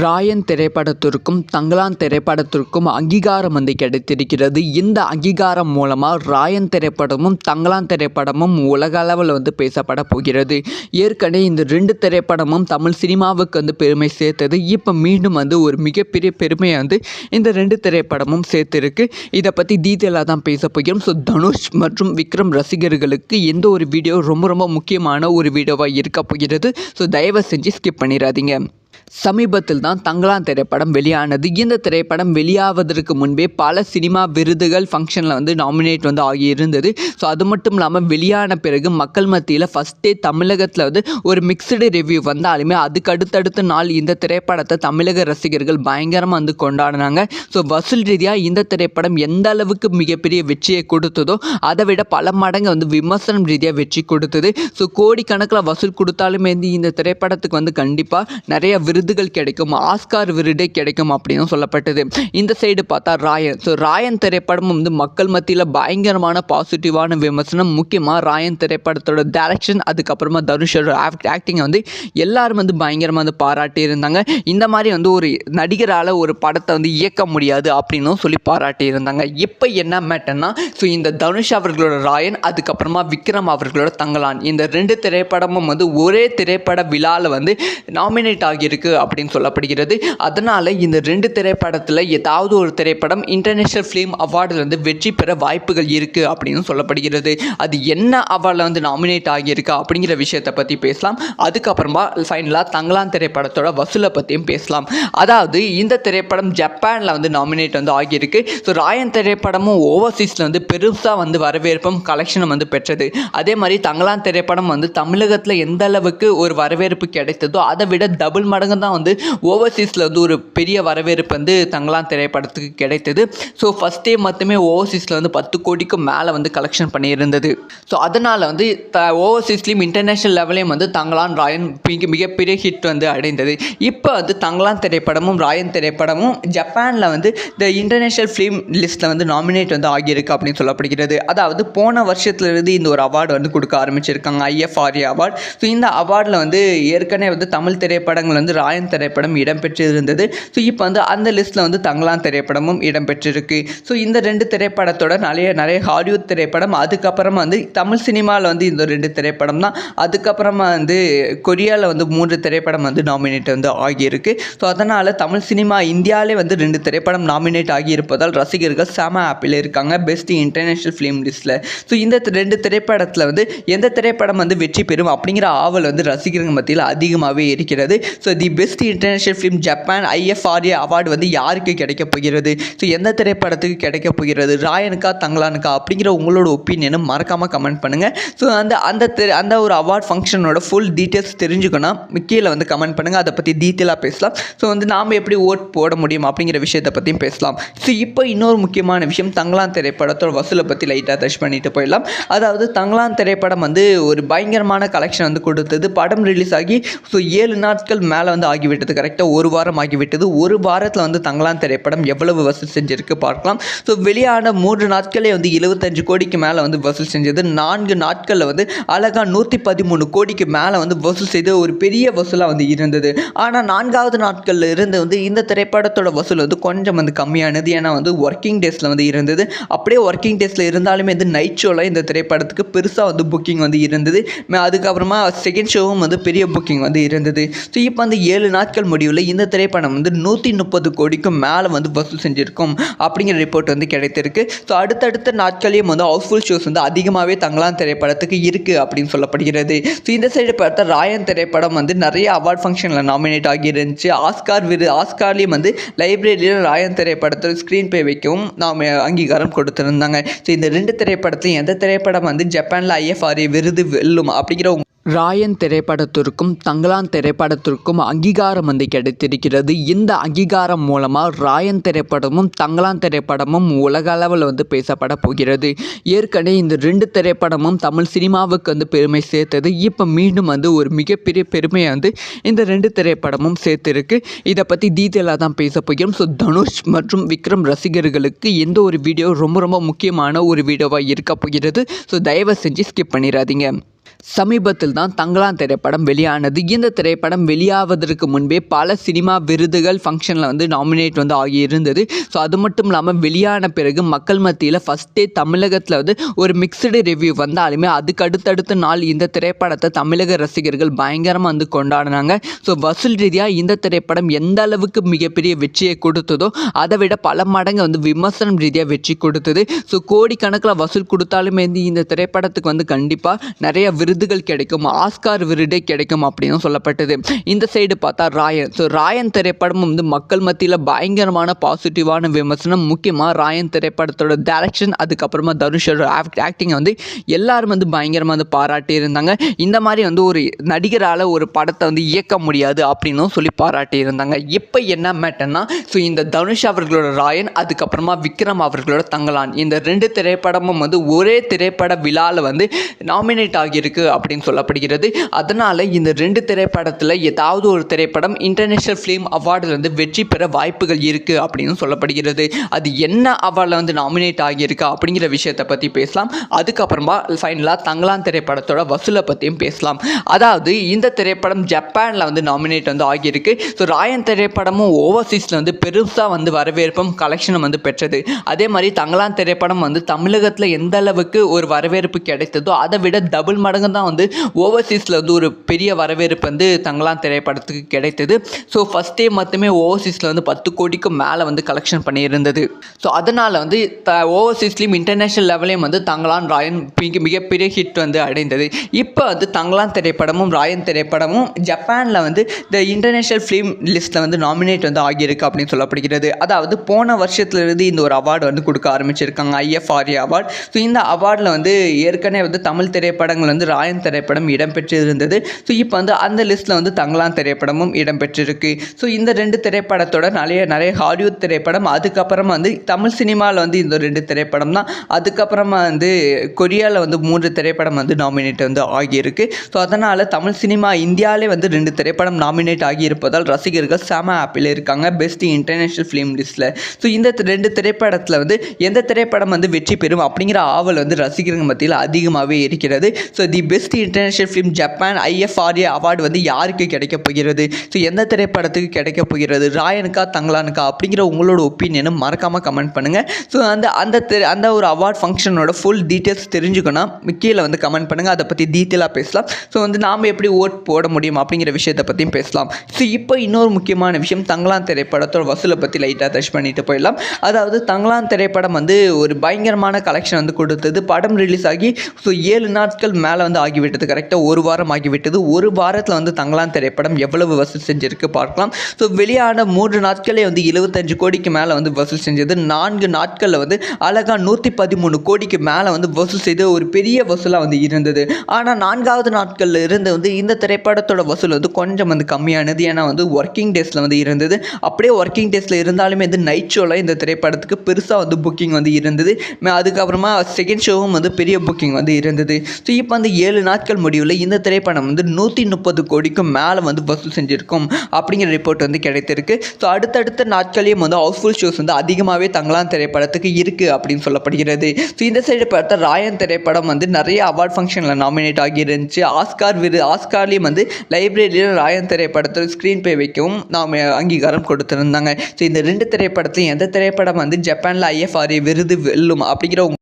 ராயன் திரைப்படத்திற்கும் தங்கலான் திரைப்படத்திற்கும் அங்கீகாரம் வந்து கிடைத்திருக்கிறது. இந்த அங்கீகாரம் மூலமாக ராயன் திரைப்படமும் தங்கலான் திரைப்படமும் உலக அளவில் வந்து பேசப்பட போகிறது. ஏற்கனவே இந்த ரெண்டு திரைப்படமும் தமிழ் சினிமாவுக்கு வந்து பெருமை சேர்த்தது. இப்போ மீண்டும் வந்து ஒரு மிகப்பெரிய பெருமையை வந்து இந்த ரெண்டு திரைப்படமும் சேர்த்துருக்கு. இதை பற்றி டீட்டெயிலாக தான் பேச போகிறோம். ஸோ தனுஷ் மற்றும் விக்ரம் ரசிகர்களுக்கு எந்த ஒரு வீடியோ ரொம்ப ரொம்ப முக்கியமான ஒரு வீடியோவாக இருக்க போகிறது? ஸோ தயவு செஞ்சு ஸ்கிப் பண்ணிடாதீங்க. சமீபத்தில் தான் தங்களான் திரைப்படம் வெளியானது. இந்த திரைப்படம் வெளியாவதற்கு முன்பே பல சினிமா விருதுகள் ஃபங்க்ஷனில் வந்து நாமினேட் வந்து ஆகி இருந்தது ஸோ அது மட்டும் இல்லாமல் வெளியான பிறகு மக்கள் மத்தியில் ஃபஸ்ட்டே தமிழகத்தில் வந்து ஒரு மிக்சடு ரிவ்யூ வந்தாலுமே அதுக்கு அடுத்தடுத்த நாள் இந்த திரைப்படத்தை தமிழக ரசிகர்கள் பயங்கரமாக வந்து கொண்டாடினாங்க. ஸோ வசூல் ரீதியாக இந்த திரைப்படம் எந்த அளவுக்கு மிகப்பெரிய வெற்றியை கொடுத்ததோ அதை விட பல மடங்கு வந்து விமர்சனம் ரீதியாக வெற்றி கொடுத்தது. ஸோ கோடிக்கணக்கில் வசூல் கொடுத்தாலுமே வந்து இந்த திரைப்படத்துக்கு வந்து கண்டிப்பாக நிறைய விருதுகள் கிடைக்கும் ஆஸ்கார் விருதே கிடைக்கும் அப்படின்னு சொல்லப்பட்டது. இந்த சைடு பார்த்தா ராயன். ஸோ ராயன் திரைப்படம் வந்து மக்கள் மத்தியில் பயங்கரமான பாசிட்டிவான விமர்சனம். முக்கியமாக ராயன் திரைப்படத்தோட டேரக்ஷன் அதுக்கப்புறமா தனுஷோட ஆக்டிங்கை வந்து எல்லாரும் வந்து பயங்கரமாக வந்து பாராட்டி இருந்தாங்க. இந்த மாதிரி வந்து ஒரு நடிகரால் ஒரு படத்தை வந்து இயக்க முடியாது அப்படின்னும் சொல்லி பாராட்டி இருந்தாங்க. இப்போ என்ன மேட்டர்னா ஸோ இந்த தனுஷ் அவர்களோட ராயன் அதுக்கப்புறமா விக்ரம் அவர்களோட தங்கலான். இந்த ரெண்டு திரைப்படமும் வந்து ஒரே திரைப்பட விழாவில் வந்து நாமினேட் ஆகியிருக்கு. அப்படின்னு சொல்லப்படுகிறது. அதனால் இந்த ரெண்டு திரைப்படத்தில் ஏதாவது ஒரு திரைப்படம் இன்டர்நேஷ்னல் ஃபிலிம் அவார்டுலேருந்து வெற்றி பெற வாய்ப்புகள் இருக்குது அப்படின்னு சொல்லப்படுகிறது. அது என்ன அவார்டில் வந்து நாமினேட் ஆகியிருக்கா அப்படிங்கிற விஷயத்தை பற்றி பேசலாம். அதுக்கப்புறமா ஃபைனலாக தங்களான் திரைப்படத்தோட வசூலை பற்றியும் பேசலாம். அதாவது இந்த திரைப்படம் ஜப்பானில் வந்து நாமினேட் வந்து ஆகியிருக்கு. ஸோ ராயன் திரைப்படமும் ஓவர்சீஸில் வந்து பெருசாக வந்து வரவேற்பும் கலெக்ஷனும் வந்து பெற்றது. அதே மாதிரி தங்களான் திரைப்படம் வந்து தமிழகத்தில் எந்த அளவுக்கு ஒரு வரவேற்பு கிடைத்ததோ அதை விட டபுள் மடங்கு தான் வந்து ஓவர்சீஸில் வந்து ஒரு பெரிய வரவேற்பு வந்து தங்கலான் திரைப்படத்துக்கு கிடைத்தது. ஸோ ஃபஸ்ட் டே மட்டுமே ஓவர்சீஸில் வந்து பத்து கோடிக்கும் மேலே வந்து கலெக்ஷன் பண்ணியிருந்தது. ஸோ அதனால் வந்து த ஓவர்சீஸ்லேயும் இன்டர்நேஷ்னல் லெவலையும் வந்து தங்கலான் ராயன் மிக மிகப்பெரிய ஹிட் வந்து அடைந்தது. இப்போ வந்து தங்கலான் திரைப்படமும் ராயன் திரைப்படமும் ஜப்பானில் வந்து இந்த இன்டர்நேஷ்னல் ஃபிலிம் லிஸ்ட்டில் வந்து நாமினேட் வந்து ஆகியிருக்கு அப்படின்னு சொல்லப்படுகிறது. அதாவது போன வருஷத்துலேருந்து இந்த ஒரு அவார்டு வந்து கொடுக்க ஆரம்பிச்சிருக்காங்க ஐஎஃப்ஆர்ஏ அவார்டு ஸோ இந்த அவார்டில் வந்து ஏற்கனவே வந்து தமிழ் திரைப்படங்கள் வந்து ராயன் திரைப்படம் இடம்பெற்றிருந்தது. ஸோ இப்போ வந்து அந்த லிஸ்ட்டில் வந்து தங்கலான் திரைப்படமும் இடம்பெற்றிருக்கு. ஸோ இந்த ரெண்டு திரைப்படத்தோட நிறைய நிறைய ஹாலிவுட் திரைப்படம் அதுக்கப்புறமா வந்து தமிழ் சினிமாவில் வந்து இந்த ரெண்டு திரைப்படம் தான். அதுக்கப்புறமா வந்து கொரியாவில் வந்து மூன்று திரைப்படம் வந்து நாமினேட் வந்து ஆகியிருக்கு. ஸோ அதனால் தமிழ் சினிமா இந்தியாவிலே வந்து ரெண்டு திரைப்படம் நாமினேட் ஆகியிருப்பதால் ரசிகர்கள் செம ஆப்பில் இருக்காங்க. பெஸ்ட் இன்டர்நேஷ்னல் ஃபிலிம் லிஸ்ட்டில் ஸோ இந்த ரெண்டு திரைப்படத்தில் வந்து எந்த திரைப்படம் வந்து வெற்றி பெறும் அப்படிங்கிற ஆவல் வந்து ரசிகர்கள் மத்தியில் அதிகமாகவே இருக்கிறது. So the best international film Japan IFRA award வந்து யாருக்கு கிடைக்க போகிறது? ஸோ எந்த திரைப்படத்துக்கு கிடைக்க போகிறது? ராயனுக்கா தங்கலானுக்கா அப்படிங்கிற உங்களோட ஒப்பீனியனும் மறக்காமல் கமெண்ட் பண்ணுங்கள் ஸோ அந்த அந்த அந்த ஒரு அவார்ட் ஃபங்க்ஷனோட ஃபுல் டீட்டெயில்ஸ் தெரிஞ்சுக்கணும் கீழே வந்து கமெண்ட் பண்ணுங்கள் அதை பற்றி டீட்டெயிலாக பேசலாம். ஸோ வந்து நாம் எப்படி ஓட் போட முடியும் அப்படிங்கிற விஷயத்தை பற்றியும் பேசலாம். ஸோ இப்போ இன்னொரு முக்கியமான விஷயம் தங்கலான் திரைப்படத்தோட வசூலை பற்றி லைட்டாக டச் பண்ணிட்டு போயிடலாம். அதாவது தங்கலான் திரைப்படம் வந்து ஒரு பயங்கரமான கலெக்ஷன் வந்து கொடுத்தது. படம் ரிலீஸ் ஆகி ஸோ ஏழு நாட்கள் மேலே வந்து ஆகிவிட்டது. கரெக்டாக ஒரு வாரம் ஆகிவிட்டது. ஒரு வாரத்தில் வந்து தங்களான் திரைப்படம் எவ்வளவு வசூல் செஞ்சிருக்கு பார்க்கலாம். ஸோ வெளியான மூன்று நாட்களே வந்து எழுபத்தஞ்சு கோடிக்கு மேலே வந்து வசூல் செஞ்சது. நான்கு நாட்களில் வந்து அழகாக நூற்றி பதிமூணு கோடிக்கு மேலே வந்து வசூல் செய்து ஒரு பெரிய வசூலாக வந்து இருந்தது. ஆனால் நான்காவது நாட்களில் இருந்து வந்து இந்த திரைப்படத்தோட வசூல் வந்து கொஞ்சம் வந்து கம்மியானது. ஏன்னா வந்து ஒர்க்கிங் டேஸில் வந்து இருந்தது. அப்படியே ஒர்க்கிங் டேஸில் இருந்தாலுமே வந்து நைட் ஷோவில் இந்த திரைப்படத்துக்கு பெருசாக வந்து புக்கிங் வந்து இருந்தது. அதுக்கப்புறமா செகண்ட் ஷோவும் வந்து பெரிய புக்கிங் வந்து இருந்தது. ஸோ இப்போ வந்து ஏழு நாட்கள் முடிவில் இந்த திரைப்படம் வந்து நூற்றி முப்பது கோடிக்கும் மேலே வந்து வசூல் செஞ்சுருக்கும் அப்படிங்கிற ரிப்போர்ட் வந்து கிடைத்திருக்கு. ஸோ அடுத்தடுத்த நாட்களையும் வந்து ஹவுஸ்ஃபுல் ஷோஸ் வந்து அதிகமாகவே தங்கலாம் திரைப்படத்துக்கு இருக்குது அப்படின்னு சொல்லப்படுகிறது. ஸோ இந்த சைடு பார்த்தா ராயன் திரைப்படம் வந்து நிறைய அவார்ட் ஃபங்க்ஷனில் நாமினேட் ஆகியிருந்துச்சு. ஆஸ்கார் விரு ஆஸ்கார்லேயும் வந்து லைப்ரரியில் ராயன் திரைப்படத்தில் ஸ்க்ரீன் பே வைக்கவும் நாம் அங்கீகாரம் கொடுத்துருந்தாங்க. ஸோ இந்த ரெண்டு திரைப்படத்தையும் எந்த திரைப்படம் வந்து ஜப்பானில் ஐஎஃப்ஆர்ஏ விருது வெல்லும் அப்படிங்கிற ராயன் திரைப்படத்திற்கும் தங்கலான் திரைப்படத்திற்கும் அங்கீகாரம் வந்து கிடைத்திருக்கிறது. இந்த அங்கீகாரம் மூலமாக ராயன் திரைப்படமும் தங்கலான் திரைப்படமும் உலக அளவில் வந்து பேசப்பட போகிறது. ஏற்கனவே இந்த ரெண்டு திரைப்படமும் தமிழ் சினிமாவுக்கு வந்து பெருமை சேர்த்தது. இப்போ மீண்டும் வந்து ஒரு மிகப்பெரிய பெருமையை வந்து இந்த ரெண்டு திரைப்படமும் சேர்த்துருக்கு. இதை பற்றி டீட்டெயிலாக தான் பேச போகிறோம். ஸோ தனுஷ் மற்றும் விக்ரம் ரசிகர்களுக்கு எந்த ஒரு வீடியோ ரொம்ப ரொம்ப முக்கியமான ஒரு வீடியோவாக இருக்க போகிறது. ஸோ தயவு செஞ்சு ஸ்கிப் பண்ணிடாதீங்க. சமீபத்தில் தான் தங்களான் திரைப்படம் வெளியானது. இந்த திரைப்படம் வெளியாவதற்கு முன்பே பல சினிமா விருதுகள் ஃபங்க்ஷனில் வந்து நாமினேட் வந்து ஆகி இருந்தது ஸோ அது மட்டும் இல்லாமல் வெளியான பிறகு மக்கள் மத்தியில் ஃபஸ்ட்டே தமிழகத்தில் வந்து ஒரு மிக்சடு ரிவ்யூ வந்தாலுமே அதுக்கு அடுத்தடுத்த நாள் இந்த திரைப்படத்தை தமிழக ரசிகர்கள் பயங்கரமாக வந்து கொண்டாடினாங்க. ஸோ வசூல் ரீதியாக இந்த திரைப்படம் எந்த அளவுக்கு மிகப்பெரிய வெற்றியை கொடுத்ததோ அதை விட பல மடங்கு வந்து விமர்சனம் ரீதியாக வெற்றி கொடுத்தது. ஸோ கோடிக்கணக்கில் வசூல் கொடுத்தாலுமே வந்து இந்த திரைப்படத்துக்கு வந்து கண்டிப்பாக நிறைய விருதுகள் கிடைக்கும் ஆஸ்கார் விருதே கிடைக்கும் அப்படின்னு சொல்லப்பட்டது. இந்த சைடு பார்த்தா ராயன். ஸோ ராயன் திரைப்படம் வந்து மக்கள் மத்தியில் பயங்கரமான பாசிட்டிவான விமர்சனம். முக்கியமாக ராயன் திரைப்படத்தோட டேரக்ஷன் அதுக்கப்புறமா தனுஷோட ஆக்டிங்கை வந்து எல்லாரும் வந்து பயங்கரமாக வந்து பாராட்டி இருந்தாங்க. இந்த மாதிரி வந்து ஒரு நடிகரால் ஒரு படத்தை வந்து இயக்க முடியாது அப்படின்னும் சொல்லி பாராட்டி இருந்தாங்க. இப்போ என்ன மேட்டர்னா ஸோ இந்த தனுஷ் அவர்களோட ராயன் அதுக்கப்புறமா விக்ரம் அவர்களோட தங்கலான். இந்த ரெண்டு திரைப்படமும் வந்து ஒரே திரைப்பட விழாவில் வந்து நாமினேட் ஆகியிருக்கு. அப்படின்னு சொல்லப்படுகிறது. அதனால் இந்த ரெண்டு திரைப்படத்தில் ஏதாவது ஒரு திரைப்படம் இன்டர்நேஷ்னல் ஃபிலிம் அவார்டுலேருந்து வெற்றி பெற வாய்ப்புகள் இருக்குது அப்படின்னு சொல்லப்படுகிறது. அது என்ன அவார்டில் வந்து நாமினேட் ஆகியிருக்கா அப்படிங்கிற விஷயத்தை பற்றி பேசலாம். அதுக்கப்புறமா ஃபைனலாக தங்களான் திரைப்படத்தோட வசூலை பற்றியும் பேசலாம். அதாவது இந்த திரைப்படம் ஜப்பானில் வந்து நாமினேட் வந்து ஆகியிருக்கு. ஸோ ராயன் திரைப்படமும் ஓவர்சீஸில் வந்து பெருசாக வந்து வரவேற்பும் கலெக்ஷனும் வந்து பெற்றது. அதே மாதிரி தங்களான் திரைப்படம் வந்து தமிழகத்தில் எந்த அளவுக்கு ஒரு வரவேற்பு கிடைத்ததோ அதை விட டபுள் மடங்கு தான் வந்து ஓவர்சீஸில் வந்து ஒரு பெரிய வரவேற்பு வந்து தங்கலாம் திரைப்படத்துக்கு கிடைத்தது. ஸோ ஃபஸ்ட் டே மட்டுமே ஓவர்சீஸில் வந்து பத்து கோடிக்கும் மேலே வந்து கலெக்ஷன் பண்ணியிருந்தது. ஸோ அதனால் வந்து த ஓவர்சீஸ்லேயும் இன்டர்நேஷ்னல் லெவலையும் வந்து தங்கலான் ராயன் மிக மிகப்பெரிய ஹிட் வந்து அடைந்தது. இப்போ வந்து தங்கலான் திரைப்படமும் ராயன் திரைப்படமும் ஜப்பானில் வந்து இந்த இன்டர்நேஷ்னல் ஃபிலிம் லிஸ்ட்டில் வந்து நாமினேட் வந்து ஆகியிருக்கு அப்படின்னு சொல்லப்படுகிறது. அதாவது போன வருஷத்துலேருந்து இந்த ஒரு அவார்டு வந்து கொடுக்க ஆரம்பிச்சிருக்காங்க ஐஎஃப்ஆர்ஏ அவார்டு ஸோ இந்த அவார்டில் வந்து ஏற்கனவே வந்து தமிழ் திரைப்படங்கள் வந்து சாயம் திரைப்படம் இடம்பெற்று இருந்தது ஸோ இப்போ வந்து அந்த லிஸ்ட்டில் வந்து தங்கலான் திரைப்படமும் இடம்பெற்றிருக்கு. ஸோ இந்த ரெண்டு திரைப்படத்தோட நிறைய நிறைய ஹாலிவுட் திரைப்படம் அதுக்கப்புறமா வந்து தமிழ் சினிமாவில் வந்து இந்த ரெண்டு திரைப்படம் தான். அதுக்கப்புறமா வந்து கொரியாவில் வந்து மூன்று திரைப்படம் வந்து நாமினேட் வந்து ஆகியிருக்கு. ஸோ அதனால் தமிழ் சினிமா இந்தியாவிலே வந்து ரெண்டு திரைப்படம் நாமினேட் ஆகியிருப்பதால் ரசிகர்கள் செம ஆப்பில் இருக்காங்க. பெஸ்ட் இன்டர்நேஷ்னல் ஃபிலிம் லிஸ்ட்டில் ஸோ இந்த ரெண்டு திரைப்படத்தில் வந்து எந்த திரைப்படம் வந்து வெற்றி பெறும் அப்படிங்கிற ஆவல் வந்து ரசிகர்கள் மத்தியில் அதிகமாகவே இருக்கிறது. So the best international film Japan IFRA award வந்து யாருக்கு கிடைக்க போகிறது? ஸோ எந்த திரைப்படத்துக்கு கிடைக்க போகிறது? ராயனுக்கா தங்கலானுக்கா அப்படிங்கிற உங்களோட ஒப்பீனியனை மறக்காமல் கமெண்ட் பண்ணுங்கள் ஸோ அந்த அந்த அந்த ஒரு அவார்ட் ஃபங்க்ஷனோட ஃபுல் டீட்டெயில்ஸ் தெரிஞ்சுக்கணும். கீழே வந்து கமெண்ட் பண்ணுங்கள் அதை பற்றி டீட்டெயிலாக பேசலாம். ஸோ வந்து நாம் எப்படி ஓட் போட முடியும் அப்படிங்கிற விஷயத்தை பற்றியும் பேசலாம். ஸோ இப்போ இன்னொரு முக்கியமான விஷயம் தங்கலான் திரைப்படத்தோட வசூலை பற்றி லைட்டாக டச் பண்ணிட்டு போயிடலாம். அதாவது தங்கலான் திரைப்படம் வந்து ஒரு பயங்கரமான கலெக்ஷன் வந்து கொடுத்தது. படம் ரிலீஸ் ஆகி ஸோ ஏழு நாட்கள் மேலே வந்து ஆகிவிட்டது. கரெக்டாக ஒரு வாரம் ஆகிவிட்டது. ஒரு வாரத்தில் வந்து தங்களான் திரைப்படம் எவ்வளவு வசூல் செஞ்சிருக்கு பார்க்கலாம். ஸோ வெளியான மூன்று நாட்களே வந்து எழுபத்தஞ்சு கோடிக்கு மேலே வந்து வசூல் செஞ்சது. நான்கு நாட்களில் வந்து அழகாக நூற்றி பதிமூணு கோடிக்கு மேலே வந்து வசூல் செய்து ஒரு பெரிய வசூலாக வந்து இருந்தது. ஆனால் நான்காவது நாட்களில் இருந்து வந்து இந்த திரைப்படத்தோட வசூல் வந்து கொஞ்சம் வந்து கம்மியானது. ஏன்னா வந்து ஒர்க்கிங் டேஸில் வந்து இருந்தது. அப்படியே ஒர்க்கிங் டேஸில் இருந்தாலுமே வந்து நைட் ஷோவில் இந்த திரைப்படத்துக்கு பெருசாக வந்து புக்கிங் வந்து இருந்தது. அதுக்கப்புறமா செகண்ட் ஷோவும் வந்து பெரிய புக்கிங் வந்து இருந்தது. ஸோ இப்போ வந்து ஏழு நாட்கள் முடிவில் இந்த திரைப்படம் வந்து நூற்றி முப்பது கோடிக்கும் மேலே வந்து வசூல் செஞ்சுருக்கும் அப்படிங்கிற ரிப்போர்ட் வந்து கிடைத்திருக்கு. ஸோ அடுத்தடுத்த நாட்களையும் வந்து ஹவுஸ்ஃபுல் ஷோஸ் வந்து அதிகமாகவே தங்கலாம் திரைப்படத்துக்கு இருக்குது அப்படின்னு சொல்லப்படுகிறது. ஸோ இந்த சைடு பார்த்தா ராயன் திரைப்படம் வந்து நிறைய அவார்ட் ஃபங்க்ஷனில் நாமினேட் ஆகியிருந்துச்சு. ஆஸ்கார் விரு ஆஸ்கார்லேயும் வந்து லைப்ரரியில் ராயன் திரைப்படத்தில் ஸ்க்ரீன் பே வைக்கவும் நாம் அங்கீகாரம் கொடுத்துருந்தாங்க. ஸோ இந்த ரெண்டு திரைப்படத்தையும் எந்த திரைப்படம் வந்து ஜப்பானில் ஐஎஃப்ஆர்ஏ விருது வெல்லும் அப்படிங்கிற